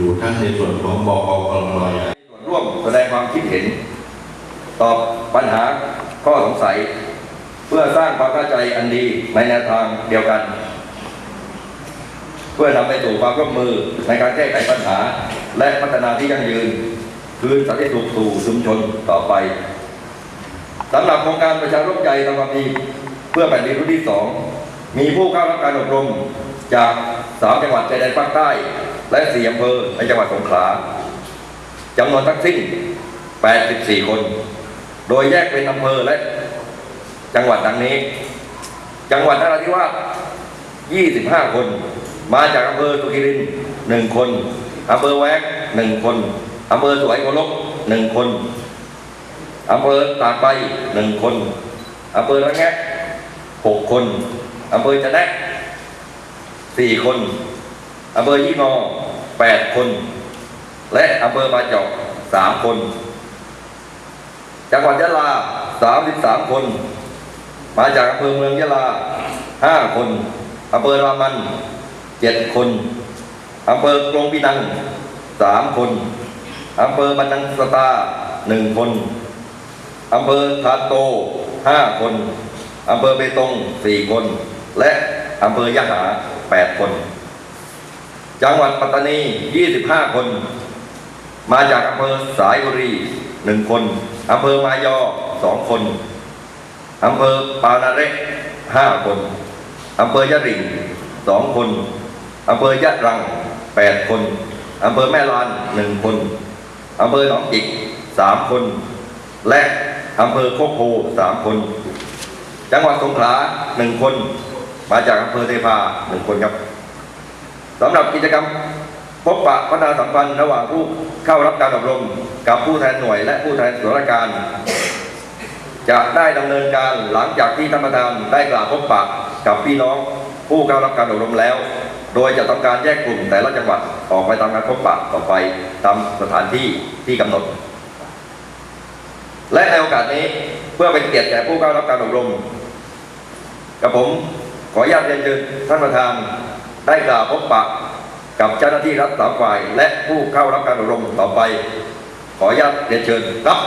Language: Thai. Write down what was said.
อยู่ทั้งในส่วนของบกกรมใหญ่ส่วนร่วมแสดงความคิดเห็น ตอบปัญหาข้อสงสัย เพื่อสร้างความเข้าใจอันดีในแนวทางเดียวกัน เพื่อนำไปสู่ความร่วมมือในการแก้ไขปัญหา และพัฒนาที่ยั่งยืน คืนสันติสุขสู่ชุมชนต่อไปสำหรับโครงการประชาร่วมใจทำความดีเพื่อแผ่นดินรุ่นที่สองมีผู้เข้ารับการอบรมจากสามจังหวัดชายแดนภาคใต้ และสี่อำเภอในจังหวัดสงขลาจำนวนทั้งสิ้น 84 คน โดยแยกเป็นอำเภอและจังหวัดดังนี้ จังหวัดนราธิวาส25 คน มาจากอำเภอสุขิรินหนึ่งคนอำเภอแวกหนึ่งคนอำเภอสวยโกลกหนึ่งคนอำเภอตากใบหนึ่งคนอำเภอระแงะหกคนอำเภอจะแนะสี่คนอำเภอยี่งอ แปดคน และอำเภอบาจาะสามคน จังหวัดยะลาสามสิบสามคน มาจากอำเภอเมืองยะลาห้าคนอำเภอรามันเจ็ดคนอำเภอกรงปีนังสามคนอำเภอบันนังสตาหนึ่งคนอำเภอทาโตห้าคนอำเภอเบตงสี่คน และอำเภอยะหาแปดคน จังหวัดปัตตานี 25 คน มาจากอำเภอสายบุรีหนึ่งคนอำเภอมายอสองคนอำเภอปานาเระห้าคนอำเภอยะริงสองคนอำเภอยะรังแปดคนอำเภอแม่ลานหนึ่งคนอำเภอหนองจิกสามคน และอำเภอโคกโพสามคน จังหวัดสงขลาหนึ่งคน มาจากอำเภอเทพาหนึ่งคนครับ สำหรับกิจกรรมพบปะพัฒนาสัมพันธ์ระหว่างผู้เข้ารับการอบรมกับผู้แทนหน่วยและผู้แทนส่วนราชการ จะได้ดำเนินการหลังจากที่ท่านประธานได้กล่าวพบปะกับพี่น้องผู้เข้ารับการอบรมแล้ว โดยจะทำการแยกกลุ่มแต่ละจังหวัดออกไปทำการพบปะต่อไปตามสถานที่ที่กำหนด และในโอกาสนี้เพื่อเป็นเกียรติแก่ผู้เข้ารับการอบรมกับผมขออนุญาตเรียนเชิญท่านประธาน ได้กล่าวพบปะกับเจ้าหน้าที่รัฐสามฝ่าย และผู้เข้ารับการอบรมต่อไป ขออนุญาตเรียนเชิญครับ